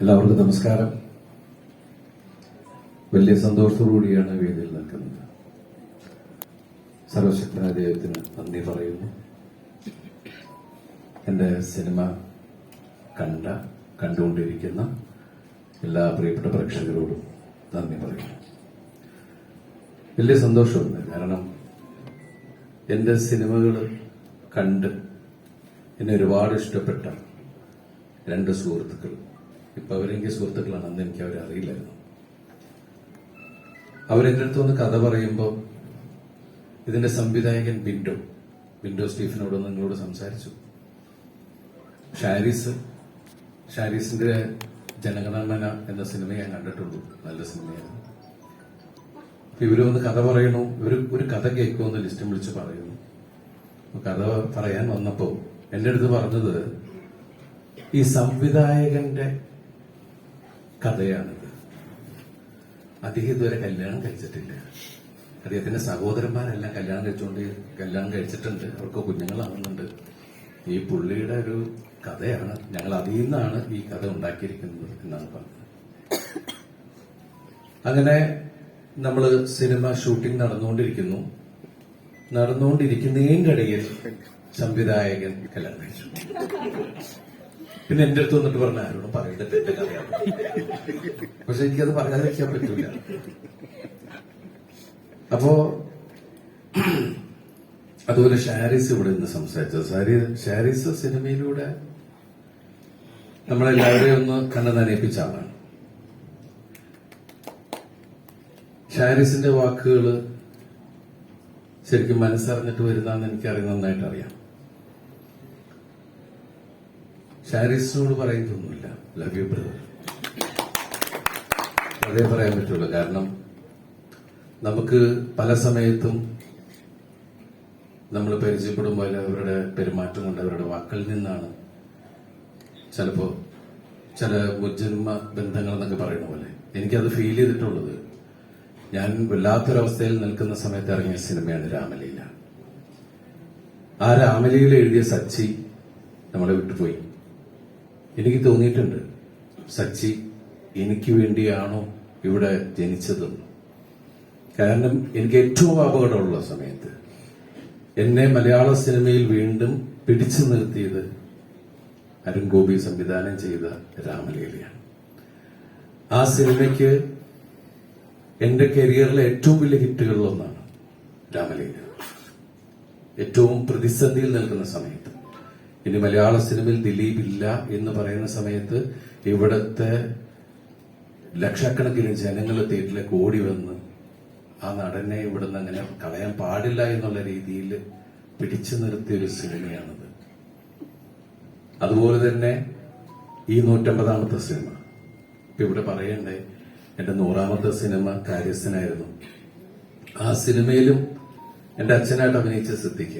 എല്ലാവർക്കും നമസ്കാരം. വലിയ സന്തോഷത്തോടുകൂടിയാണ് വേദിയിൽ നിൽക്കുന്നത്. സർവശക്തനായ ദൈവത്തിന് നന്ദി പറയുന്നു. എന്റെ സിനിമ കണ്ട കണ്ടുകൊണ്ടിരിക്കുന്ന എല്ലാ പ്രിയപ്പെട്ട പ്രേക്ഷകരോടും നന്ദി പറയുന്നു. വലിയ സന്തോഷമുണ്ട്. കാരണം എന്റെ സിനിമകൾ കണ്ട് എന്നെ ഒരുപാട് ഇഷ്ടപ്പെട്ട രണ്ട് സുഹൃത്തുക്കൾ. ഇപ്പൊ അവരെനിക്ക് സുഹൃത്തുക്കളാണ്. അന്ന് എനിക്ക് അവരെ അറിയില്ലായിരുന്നു. അവരെന്റെ അടുത്ത് ഒന്ന് കഥ പറയുമ്പോൾ ഇതിന്റെ സംവിധായകൻ ബിൻഡോ ബിൻഡോ സ്റ്റീഫനോട് നിങ്ങളോട് സംസാരിച്ചു. ഷാരിസ് ഷാരിസിന്റെ ജനഗണമന എന്ന സിനിമ ഞാൻ കണ്ടിട്ടുള്ളൂ. നല്ല സിനിമയാണ്. ഇവർ വന്ന് കഥ പറയണു ഇവർ ഒരു കഥ കേൾക്കുമെന്ന് ലിസ്റ്റും വിളിച്ച് പറയുന്നു. കഥ പറയാൻ വന്നപ്പോ എന്റെ അടുത്ത് പറഞ്ഞത് ഈ സംവിധായകന്റെ കഥയാണിത്. അദ്ദേഹം ഇതുവരെ കല്യാണം കഴിച്ചിട്ടില്ല. അദ്ദേഹത്തിന്റെ സഹോദരന്മാരെല്ലാം കല്യാണം കഴിച്ചുകൊണ്ട് കല്യാണം കഴിച്ചിട്ടുണ്ട്. അവർക്ക് കുഞ്ഞുങ്ങളാവുന്നുണ്ട് ഈ പുള്ളിയുടെ ഒരു കഥയാണ് ഞങ്ങൾ അതിൽ നിന്നാണ് ഈ കഥ ഉണ്ടാക്കിയിരിക്കുന്നത് എന്നാണ് പറഞ്ഞത്. അങ്ങനെ നമ്മൾ സിനിമ ഷൂട്ടിംഗ് നടന്നുകൊണ്ടിരിക്കുന്നു. നടന്നുകൊണ്ടിരിക്കുന്നതിനിടയിൽ സംവിധായകൻ കല്യാണം കഴിച്ചു. പിന്നെ എന്റെ അടുത്ത് വന്നിട്ട് പറഞ്ഞ ആരോടും പറയുന്നത് എന്റെ കഥയാണ് പക്ഷെ എനിക്കത് പറയാതിരിക്കാൻ പറ്റൂല. അപ്പോ അതുപോലെ ഷാരിസ് ഇവിടെ നിന്ന് സംസാരിച്ചത്. ഷാരി- ഷാരിസ് സിനിമയിലൂടെ നമ്മളെല്ലാവരെയും ഒന്ന് കണ്ണു നനയിപ്പിച്ച ആളാണ്. ഷാരിസിന്റെ വാക്കുകൾ ശരിക്കും മനസ്സറിഞ്ഞിട്ട് വരുന്നതെന്ന് എനിക്കറിയാം നന്നായിട്ട് അറിയാം ഷാരിസിനോട് പറയുന്നൊന്നുമില്ല ലവ് യു ബ്രദർ അതേ പറയാൻ പറ്റുള്ളൂ. കാരണം നമുക്ക് പല സമയത്തും നമ്മൾ പരിചയപ്പെടുമ്പോൾ അവരുടെ പെരുമാറ്റം കൊണ്ട് അവരുടെ വാക്കിൽ നിന്നാണ് ചിലപ്പോ ചില മുജ്ജന്മ ബന്ധങ്ങൾ എന്നൊക്കെ പറയുന്ന പോലെ. എനിക്കത് ഫീൽ ചെയ്തിട്ടുള്ളത്. ഞാൻ വല്ലാത്തൊരവസ്ഥയിൽ നിൽക്കുന്ന സമയത്ത് ഇറങ്ങിയ സിനിമയാണ് രാമലീല. ആ രാമലീല എഴുതിയ സച്ചി നമ്മളെ വിട്ടുപോയി. എനിക്ക് തോന്നിയിട്ടുണ്ട്. സച്ചി എനിക്ക് വേണ്ടിയാണോ ഇവിടെ ജനിച്ചതെന്ന് കാരണം എനിക്ക് ഏറ്റവും അപകടമുള്ള സമയത്ത് എന്നെ മലയാള സിനിമയിൽ വീണ്ടും പിടിച്ചു നിർത്തിയത് അരുൺ ഗോപി സംവിധാനം ചെയ്ത രാമലീലയാണ്. ആ സിനിമയ്ക്ക് എന്റെ കരിയറിലെ ഏറ്റവും വലിയ ഹിറ്റുകളിലൊന്നാണ് രാമലീല. ഏറ്റവും പ്രതിസന്ധിയിൽ നിൽക്കുന്ന സമയത്ത് ഇനി മലയാള സിനിമയിൽ ദിലീപ് ഇല്ല എന്ന് പറയുന്ന സമയത്ത് ഇവിടുത്തെ ലക്ഷക്കണക്കിന് ജനങ്ങൾ തിയേറ്ററിലേക്ക് ഓടി വന്ന് ആ നടനെ ഇവിടുന്ന് അങ്ങനെ കളയാൻ പാടില്ല എന്നുള്ള രീതിയിൽ പിടിച്ചു നിർത്തിയ ഒരു സിനിമയാണിത്. അതുപോലെ തന്നെ ഈ നൂറ്റമ്പതാമത്തെ സിനിമ. ഇപ്പൊ ഇവിടെ പറയണ്ടേ എന്റെ നൂറാമത്തെ സിനിമ കാര്യസ്ഥനായിരുന്നു. ആ സിനിമയിലും എന്റെ അച്ഛനായിട്ട് അഭിനയിച്ച സിദ്ദിഖ.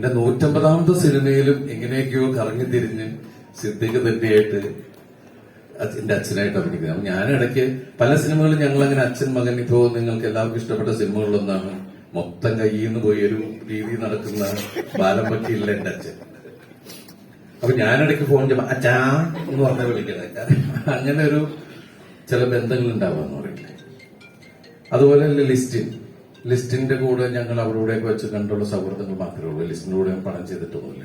എന്റെ നൂറ്റമ്പതാമത്തെ സിനിമയിലും എങ്ങനെയൊക്കെയോ കറങ്ങി തിരിഞ്ഞ് സിദ്ദിഖ് തന്നെയായിട്ട് എന്റെ അച്ഛനായിട്ട് അഭിനയിക്കുന്നത്. അപ്പൊ ഞാൻ ഇടയ്ക്ക് പല സിനിമകളും ഞങ്ങൾ അങ്ങനെ അച്ഛൻ മകൻ ഇപ്പോ നിങ്ങൾക്ക് എല്ലാവർക്കും ഇഷ്ടപ്പെട്ട സിനിമകളിലൊന്നാണ് മൊത്തം കയ്യിൽ നിന്ന് പോയി ഒരു രീതി നടക്കുന്ന ബാലം പറ്റിയില്ല എന്റെ അച്ഛൻ. അപ്പൊ ഞാനിടയ്ക്ക് ഫോൺ ചെയ്യുമ്പോ അച്ഛാ എന്ന് പറഞ്ഞ വിളിക്കണേ. അങ്ങനെ ഒരു ചില ബന്ധങ്ങൾ ഉണ്ടാവാന്ന് പറയില്ലേ. അതുപോലെ ലിസ്റ്റ് ലിസ്റ്റിന്റെ കൂടെ ഞങ്ങൾ അവരുടെ വെച്ച് കണ്ടുള്ള സൗഹൃദങ്ങൾ മാത്രമേ ഉള്ളൂ. ലിസ്റ്റിന്റെ കൂടെ പണം ചെയ്തിട്ടൊന്നുമില്ല.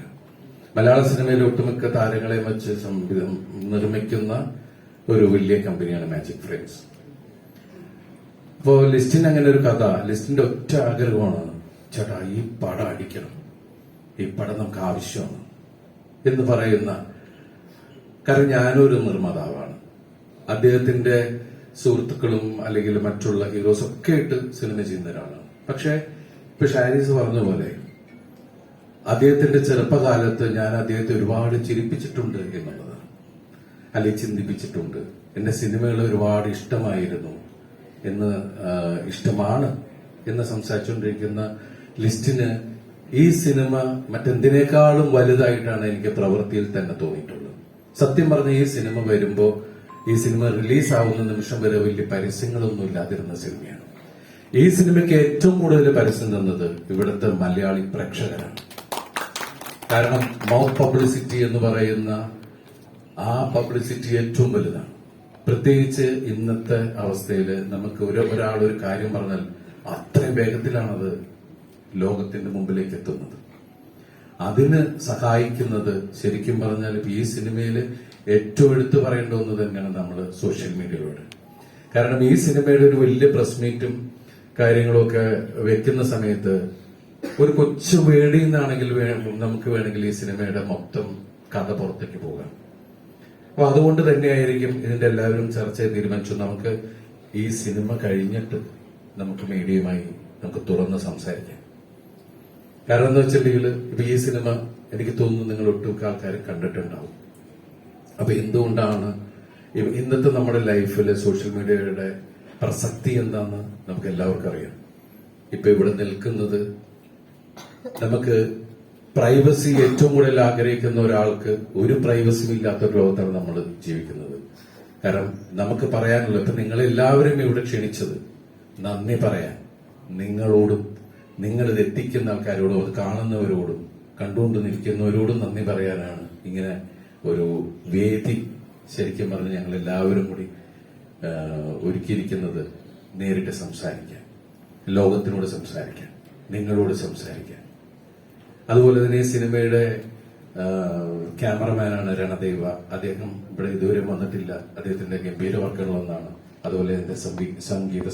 മലയാള സിനിമയിലെ ഒട്ടുമിക്ക താരങ്ങളെ വെച്ച് നിർമ്മിക്കുന്ന ഒരു വലിയ കമ്പനിയാണ് മാജിക് ഫ്രെയിംസ് അപ്പോ ലിസ്റ്റിന് അങ്ങനെ ഒരു കഥ ലിസ്റ്റിന്റെ ഒറ്റ ആഗ്രഹമാണ് ചേട്ടാ ഈ പടം അടിക്കണം. ഈ പടം നമുക്ക് ആവശ്യമാണ് എന്ന് പറയുന്ന. കാരണം ഞാനൊരു നിർമ്മാതാവാണ്. അദ്ദേഹത്തിന്റെ സുഹൃത്തുക്കളും അല്ലെങ്കിൽ മറ്റുള്ള ഹീറോസ് ഒക്കെ ആയിട്ട് സിനിമ ചെയ്യുന്ന ഒരാളാണ് പക്ഷെ ഇപ്പൊ ഷാരീസ് പറഞ്ഞ പോലെ അദ്ദേഹത്തിന്റെ ചെറുപ്പകാലത്ത് ഞാൻ അദ്ദേഹത്തെ ഒരുപാട് ചിരിപ്പിച്ചിട്ടുണ്ട് എന്നുള്ളതാണ് അല്ലെങ്കിൽ ചിന്തിപ്പിച്ചിട്ടുണ്ട്. എന്റെ സിനിമകൾ ഒരുപാട് ഇഷ്ടമായിരുന്നു എന്ന് ഇഷ്ടമാണ് എന്ന് സംസാരിച്ചുകൊണ്ടിരിക്കുന്ന ലിസ്റ്റിന് ഈ സിനിമ മറ്റെന്തിനേക്കാളും വലുതായിട്ടാണ് എനിക്ക് പ്രവൃത്തിയിൽ തന്നെ തോന്നിയിട്ടുള്ളത്. സത്യം പറഞ്ഞ ഈ സിനിമ വരുമ്പോ ഈ സിനിമ റിലീസാവുന്ന നിമിഷം വരെ വലിയ പരസ്യങ്ങളൊന്നും ഇല്ലാതിരുന്ന സിനിമയാണ്. ഈ സിനിമയ്ക്ക് ഏറ്റവും കൂടുതൽ പരസ്യം തന്നത് ഇവിടുത്തെ മലയാളി പ്രേക്ഷകരാണ്. കാരണം മൗത്ത് പബ്ലിസിറ്റി എന്ന് പറയുന്ന ആ പബ്ലിസിറ്റി ഏറ്റവും വലുതാണ്. പ്രത്യേകിച്ച് ഇന്നത്തെ അവസ്ഥയിൽ നമുക്ക് ഒരു ഒരാൾ ഒരു കാര്യം പറഞ്ഞാൽ അത്രയും വേഗത്തിലാണത് ലോകത്തിന്റെ മുമ്പിലേക്ക് എത്തുന്നത്. അതിന് സഹായിക്കുന്നത് ശരിക്കും പറഞ്ഞാൽ ഈ സിനിമയിൽ ഏറ്റവും എടുത്തു പറയേണ്ട ഒന്ന് തന്നെയാണ് നമ്മൾ സോഷ്യൽ മീഡിയയിലൂടെ കാരണം ഈ സിനിമയുടെ ഒരു വലിയ പ്രസ് മീറ്റും കാര്യങ്ങളൊക്കെ വെക്കുന്ന സമയത്ത് ഒരു കൊച്ചു വേടി നിന്നാണെങ്കിൽ നമുക്ക് വേണമെങ്കിൽ ഈ സിനിമയുടെ മൊത്തം കഥ പുറത്തേക്ക് പോകാം അപ്പൊ അതുകൊണ്ട് തന്നെയായിരിക്കും ഇതിന്റെ എല്ലാവരും ചർച്ച ചെയ്ത് തീരുമാനിച്ചു. നമുക്ക് ഈ സിനിമ കഴിഞ്ഞിട്ട് നമുക്ക് മീഡിയയുമായി നമുക്ക് തുറന്ന് സംസാരിക്കാം. കാരണം എന്താ വെച്ചിട്ടുണ്ടെങ്കിൽ ഇപ്പൊ ഈ സിനിമ എനിക്ക് തോന്നുന്നു നിങ്ങൾ ഒട്ടുമിക്ക ആൾക്കാർ കണ്ടിട്ടുണ്ടാവും. അപ്പൊ എന്തുകൊണ്ടാണ് ഇന്നത്തെ നമ്മുടെ ലൈഫിൽ സോഷ്യൽ മീഡിയയുടെ പ്രസക്തി എന്താന്ന് നമുക്ക് എല്ലാവർക്കും അറിയാം. ഇപ്പൊ ഇവിടെ നിൽക്കുന്നത് നമുക്ക് പ്രൈവസി ഏറ്റവും കൂടുതൽ ആഗ്രഹിക്കുന്ന ഒരാൾക്ക് ഒരു പ്രൈവസിയും ഇല്ലാത്ത ഒരു ലോകത്താണ് നമ്മൾ ജീവിക്കുന്നത്. കാരണം നമുക്ക് പറയാനുള്ളത് ഇപ്പൊ നിങ്ങളെല്ലാവരും ഇവിടെ ക്ഷണിച്ചത് നന്ദി പറയാൻ. നിങ്ങളോടും നിങ്ങൾ ഇത് എത്തിക്കുന്ന ആൾക്കാരോടും അത് കാണുന്നവരോടും കണ്ടുകൊണ്ട് നിൽക്കുന്നവരോടും നന്ദി പറയാനാണ് ഇങ്ങനെ ഒരു വേദി ശരിക്കും പറഞ്ഞ് ഞങ്ങൾ എല്ലാവരും കൂടി ഒരുക്കിയിരിക്കുന്നത് നേരിട്ട് സംസാരിക്കാൻ ലോകത്തിനോട് സംസാരിക്കാൻ നിങ്ങളോട് സംസാരിക്കാൻ. അതുപോലെ തന്നെ സിനിമയുടെ ക്യാമറമാനാണ് രണദേവ. അദ്ദേഹം ഇവിടെ ഇതുവരെ വന്നിട്ടില്ല. അദ്ദേഹത്തിന്റെ ഗംഭീര വർക്കുകൾ ഒന്നാണ് അതുപോലെ തന്നെ സംഗീത